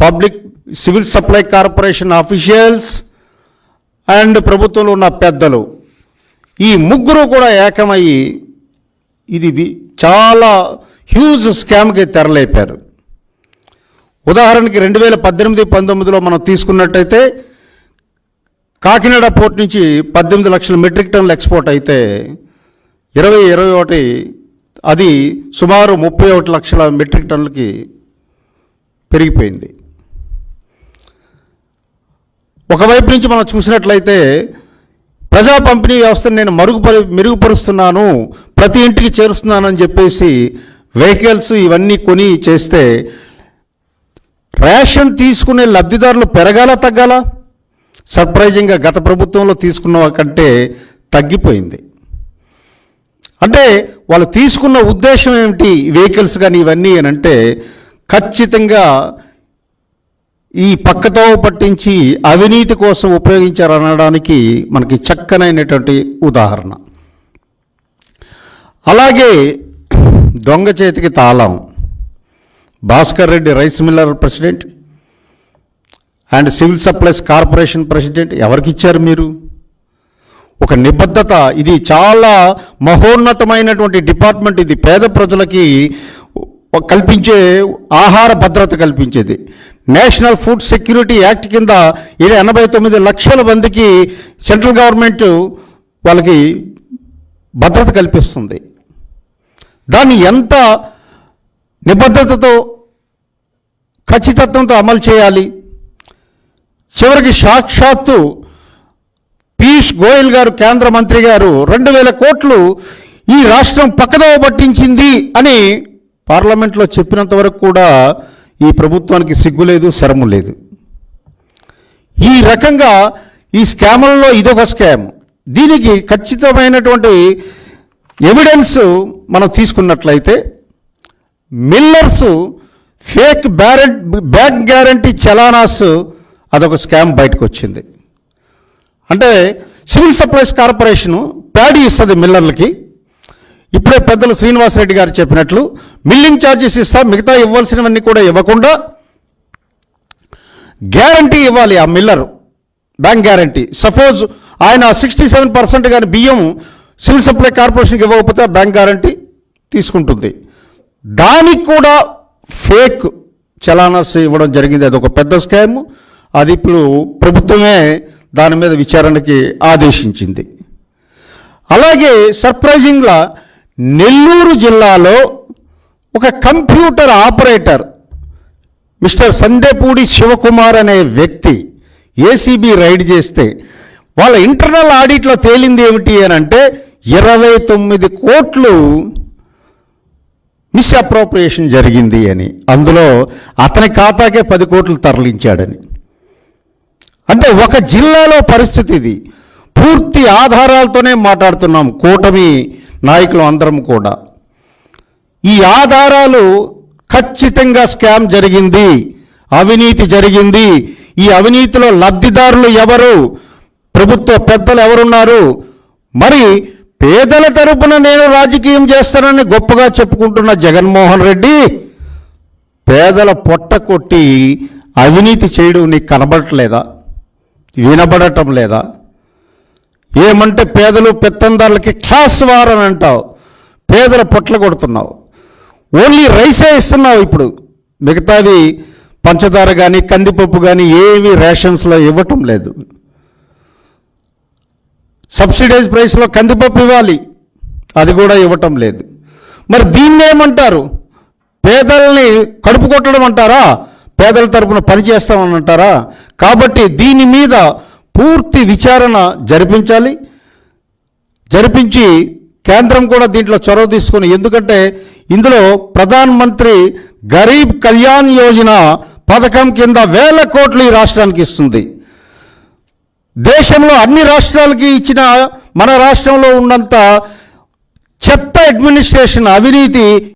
Public civil supply corporation officials and ప్రభుత్వంలో ఉన్న పెద్దలు. ఈ ముగ్గురు కూడా ఏకమయ్యి ఇది వి- చాలా హ్యూజ్ స్కామ్కి తెరలేపారు. ఉదాహరణకి రెండు వేల పద్దెనిమిది పంతొమ్మిదిలో మనం తీసుకున్నట్టయితే కాకినాడ పోర్ట్ నుంచి పద్దెనిమిది లక్షల మెట్రిక్ టన్నులు ఎక్స్పోర్ట్ అయితే ఇరవై ఇరవై ఒకటి అది సుమారు ముప్పై ఒకటి లక్షల మెట్రిక్ టన్నులకి పెరిగిపోయింది. ఒకవైపు నుంచి మనం చూసినట్లయితే ప్రజా పంపిణీ వ్యవస్థను నేను మరుగుపరి మెరుగుపరుస్తున్నాను ప్రతి ఇంటికి చేరుస్తున్నానని చెప్పేసి వెహికల్స్ ఇవన్నీ కొని చేస్తే రేషన్ తీసుకునే లబ్ధిదారులు పెరగాల తగ్గాల? సర్ప్రైజింగ్గా గత ప్రభుత్వంలో తీసుకున్న కంటే తగ్గిపోయింది. అంటే వాళ్ళు తీసుకున్న ఉద్దేశం ఏమిటి? వెహికల్స్ కానీ ఇవన్నీ అని అంటే ఖచ్చితంగా ఈ పక్కతో పట్టించి అవినీతి కోసం ఉపయోగించారనడానికి మనకి చక్కనైనటువంటి ఉదాహరణ. అలాగే దొంగ చేతికి తాళం. Bhaskar Reddy rice miller president. And civil supplies corporation president ఎవరికి ఇచ్చారు మీరు? ఒక నిబద్ధత. ఇది చాలా మహోన్నతమైనటువంటి డిపార్ట్మెంట్. ఇది పేద ప్రజలకి కల్పించే ఆహార భద్రత కల్పించేది. నేషనల్ ఫుడ్ సెక్యూరిటీ యాక్ట్ కింద ఇది ఎనభై తొమ్మిది లక్షల మందికి సెంట్రల్ గవర్నమెంట్ వాళ్ళకి భద్రత కల్పిస్తుంది. దాన్ని ఎంత నిబద్ధతతో ఖచ్చితత్వంతో అమలు చేయాలి? చివరికి సాక్షాత్తు పీయూష్ గోయల్ గారు కేంద్ర మంత్రి గారు రెండు వేల కోట్లు ఈ రాష్ట్రం పక్కదవ పట్టించింది అని పార్లమెంట్లో చెప్పినంత వరకు కూడా ఈ ప్రభుత్వానికి సిగ్గు లేదు శరము లేదు. ఈ రకంగా ఈ స్కాములలో ఇదొక స్కామ్. దీనికి ఖచ్చితమైనటువంటి ఎవిడెన్స్ మనం తీసుకున్నట్లయితే మిల్లర్స్ ఫేక్ బ్యారెంట్ బ్యాంక్ గ్యారంటీ చలానాస్ అదొక స్కామ్ బయటకు వచ్చింది అంటే సివిల్ సప్లైస్ కార్పొరేషను ప్యాడీ ఇస్తుంది మిల్లర్లకి. ఇప్పుడే పెద్దలు శ్రీనివాసరెడ్డి గారు చెప్పినట్లు మిల్లింగ్ ఛార్జెస్ ఇస్తా మిగతా ఇవ్వాల్సినవన్నీ కూడా ఇవ్వకుండా గ్యారంటీ ఇవ్వాలి ఆ మిల్లర్ బ్యాంక్ గ్యారంటీ. సపోజ్ ఆయన సిక్స్టీ సెవెన్ పర్సెంట్ కానీ బియ్యం సివిల్ సప్లై కార్పొరేషన్కి ఇవ్వకపోతే బ్యాంక్ గ్యారంటీ తీసుకుంటుంది. దానికి కూడా ఫేక్ చలానాస్ ఇవ్వడం జరిగింది. అది ఒక పెద్ద స్కామ్. అది ఇప్పుడు ప్రభుత్వమే దాని మీద విచారణకి ఆదేశించింది. అలాగే సర్ప్రైజింగ్లా నెల్లూరు జిల్లాలో ఒక computer operator mister Sandepudi Shivakumar అనే వ్యక్తి ఏసీబీ రైడ్ చేస్తే వాళ్ళ ఇంటర్నల్ ఆడిట్లో తేలింది ఏమిటి అని అంటే ఇరవై తొమ్మిది కోట్లు మిస్అప్రోప్రియేషన్ జరిగింది అని. అందులో అతని ఖాతాకే పది కోట్లు తరలించాడని. అంటే ఒక జిల్లాలో పరిస్థితి ఇది. పూర్తి ఆధారాలతోనే మాట్లాడుతున్నాం కూటమి నాయకులు అందరం కూడా. ఈ ఆధారాలు ఖచ్చితంగా స్కామ్ జరిగింది అవినీతి జరిగింది. ఈ అవినీతిలో లబ్ధిదారులు ఎవరు ప్రభుత్వ పెద్దలు ఎవరున్నారు? మరి పేదల తరపున నేను రాజకీయం చేస్తానని గొప్పగా చెప్పుకుంటున్న జగన్మోహన్ రెడ్డి పేదల పొట్ట కొట్టి అవినీతి చేయడం నీకు కనబడట్లేదా? వినబడటం లేదా? ఏమంటే పేదలు పెత్తందారులకి క్లాస్ వార్ అని అంటావు. పేదల పొట్ల కొడుతున్నావు. ఓన్లీ రైసే ఇస్తున్నావు ఇప్పుడు. మిగతావి పంచదార కానీ కందిపప్పు కానీ ఏవి రేషన్స్లో ఇవ్వటం లేదు. సబ్సిడైజ్ ప్రైస్లో కందిపప్పు ఇవ్వాలి. అది కూడా ఇవ్వటం లేదు. మరి దీన్ని ఏమంటారు? పేదల్ని కడుపు కొట్టడం అంటారా? పేదల తరపున పనిచేస్తామని అంటారా? కాబట్టి దీని మీద పూర్తి విచారణ జరిపించాలి. జరిపించి కేంద్రం కూడా దీంట్లో చొరవ తీసుకుని ఎందుకంటే ఇందులో ప్రధాన మంత్రి గరీబ్ కళ్యాణ్ యోజన పథకం కింద వేల కోట్లు ఈ రాష్ట్రానికి ఇస్తుంది. దేశంలో అన్ని రాష్ట్రాలకి ఇచ్చిన మన రాష్ట్రంలో ఉన్నంత చెత్త అడ్మినిస్ట్రేషన్ అవినీతి